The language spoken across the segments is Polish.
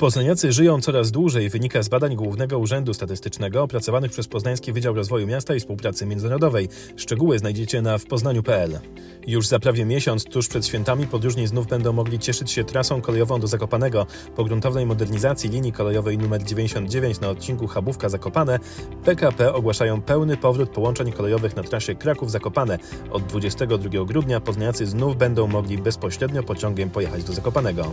Poznaniacy żyją coraz dłużej, wynika z badań Głównego Urzędu Statystycznego opracowanych przez Poznański Wydział Rozwoju Miasta i Współpracy Międzynarodowej. Szczegóły znajdziecie na wpoznaniu.pl. Już za prawie miesiąc, tuż przed świętami, podróżni znów będą mogli cieszyć się trasą kolejową do Zakopanego. Po gruntownej modernizacji linii kolejowej nr 99 na odcinku Chabówka-Zakopane PKP ogłaszają pełny powrót połączeń kolejowych na trasie Kraków-Zakopane. Od 22 grudnia poznaniacy znów będą mogli bezpośrednio pociągiem pojechać do Zakopanego.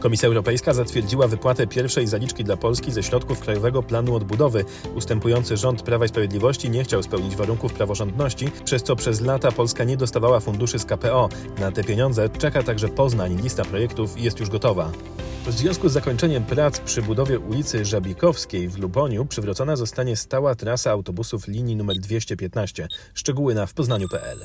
Komisja Europejska zatwierdziła wypłatę pierwszej zaliczki dla Polski ze środków Krajowego Planu Odbudowy. Ustępujący rząd Prawa i Sprawiedliwości nie chciał spełnić warunków praworządności, przez co przez lata Polska nie dostawała funduszy z KPO. Na te pieniądze czeka także Poznań. Lista projektów jest już gotowa. W związku z zakończeniem prac przy budowie ulicy Żabikowskiej w Luboniu przywrócona zostanie stała trasa autobusów linii nr 215. Szczegóły na wpoznaniu.pl.